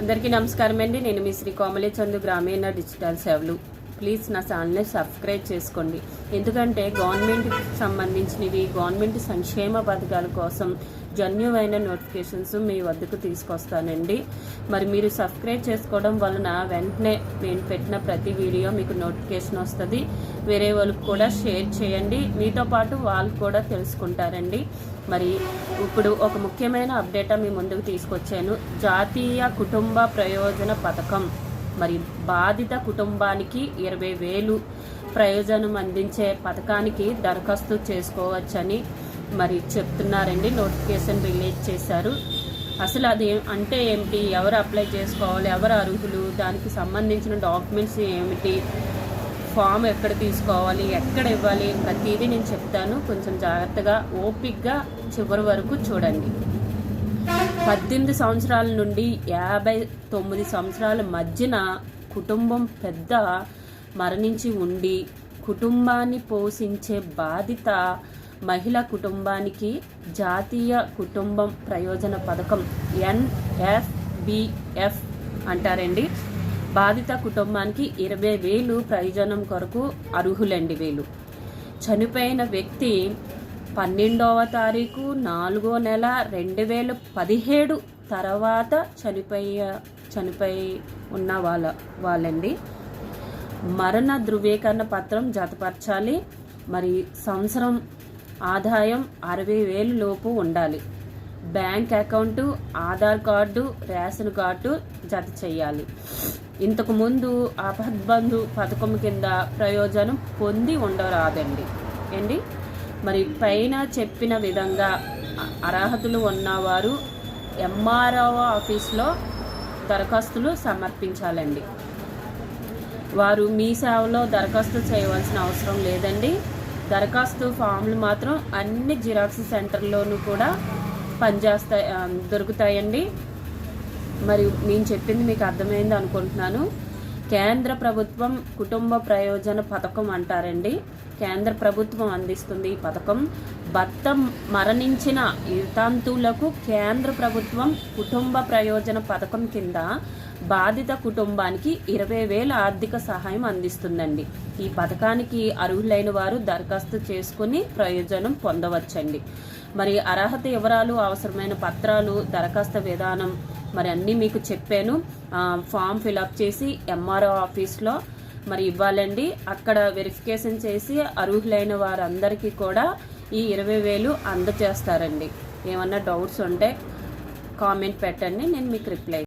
అందరికీ నమస్కారం అండి నేను మీ శ్రీ కోమలి చందు గ్రామీణ డిజిటల్ సేవలు. ప్లీజ్ నా ఛానల్ని సబ్స్క్రైబ్ చేసుకోండి. ఎందుకంటే గవర్నమెంట్కి సంబంధించినవి గవర్నమెంట్ సంక్షేమ పథకాల కోసం జన్యువైన నోటిఫికేషన్స్ మీ వద్దకు తీసుకొస్తానండి. మరి మీరు సబ్స్క్రైబ్ చేసుకోవడం వలన వెంటనే నేను పెట్టిన ప్రతి వీడియో మీకు నోటిఫికేషన్ వస్తుంది. వేరే వాళ్ళకి కూడా షేర్ చేయండి. మీతో పాటు వాళ్ళు కూడా తెలుసుకుంటారండి. మరి ఇప్పుడు ఒక ముఖ్యమైన అప్డేట్ మీ ముందుకు తీసుకొచ్చాను. జాతీయ కుటుంబ ప్రయోజన పథకం. మరి బాధిత కుటుంబానికి ఇరవై వేలు ప్రయోజనం అందించే పథకానికి దరఖాస్తు చేసుకోవచ్చని మరి చెప్తున్నారండి. నోటిఫికేషన్ రిలీజ్ చేశారు. అసలు అది అంటే ఏమిటి? ఎవరు అప్లై చేసుకోవాలి? ఎవరు అర్హులు? దానికి సంబంధించిన డాక్యుమెంట్స్ ఏమిటి? ఫామ్ ఎక్కడ తీసుకోవాలి? ఎక్కడ ఇవ్వాలి? ప్రతిదీ నేను చెప్తాను. కొంచెం జాగ్రత్తగా ఓపిక్గా చివరి వరకు చూడండి. పద్దెనిమిది సంవత్సరాల నుండి యాభై తొమ్మిది సంవత్సరాల మధ్యన కుటుంబం పెద్ద మరణించి ఉండి కుటుంబాన్ని పోషించే బాధిత మహిళ కుటుంబానికి జాతీయ కుటుంబం ప్రయోజన పథకం ఎన్ఎఫ్బిఎఫ్ అంటారండి. బాధిత కుటుంబానికి ఇరవై వేలు ప్రయోజనం కొరకు అర్హులండి వీళ్ళు. చనిపోయిన వ్యక్తి పన్నెండవ తారీఖు నాలుగో నెల రెండు వేల పదిహేడు తర్వాత చనిపోయ చనిపోయి ఉన్న వాళ్ళ వాళ్ళండి. మరణ ధృవీకరణ పత్రం జతపరచాలి. మరి సంవత్సరం ఆదాయం అరవై వేలు లోపు ఉండాలి. Bank account Aadhaar card ration card జత చేయాలి. ఇంతకుముందు అపద్బంధు పథకం కింద ప్రయోజనం పొంది ఉండరాదండి. ఏంటి? మరి పైన చెప్పిన విధంగా అర్హతలు ఉన్నవారు ఎంఆర్ఓ ఆఫీస్లో దరఖాస్తులు సమర్పించాలండి. వారు మీ సేవలో దరఖాస్తు చేయవలసిన అవసరం లేదండి. దరఖాస్తు ఫామ్లు మాత్రం అన్ని జిరాక్స్ సెంటర్లోనూ కూడా పనిచేస్తాయి దొరుకుతాయండి. మరి నేను చెప్పింది మీకు అర్థమైంది అనుకుంటున్నాను. కేంద్ర ప్రభుత్వం కుటుంబ ప్రయోజన పథకం అంటారండి. కేంద్ర ప్రభుత్వం అందిస్తుంది ఈ పథకం. భర్త మరణించిన యుతాంతులకు కేంద్ర ప్రభుత్వం కుటుంబ ప్రయోజన పథకం కింద బాధిత కుటుంబానికి ఇరవై వేల ఆర్థిక సహాయం అందిస్తుందండి. ఈ పథకానికి అర్హులైన వారు దరఖాస్తు చేసుకుని ప్రయోజనం పొందవచ్చండి. మరి అర్హత వివరాలు అవసరమైన పత్రాలు దరఖాస్తు విధానం మరి అన్నీ మీకు చెప్పాను. ఫామ్ ఫిలప్ చేసి ఎంఆర్ఓ ఆఫీస్లో మరి ఇవ్వాలండి. అక్కడ వెరిఫికేషన్ చేసి అర్హులైన వారందరికీ కూడా ఈ ఇరవై వేలు అందజేస్తారండి. ఏమన్నా డౌట్స్ ఉంటే కామెంట్ పెట్టండి నేను మీకు రిప్లై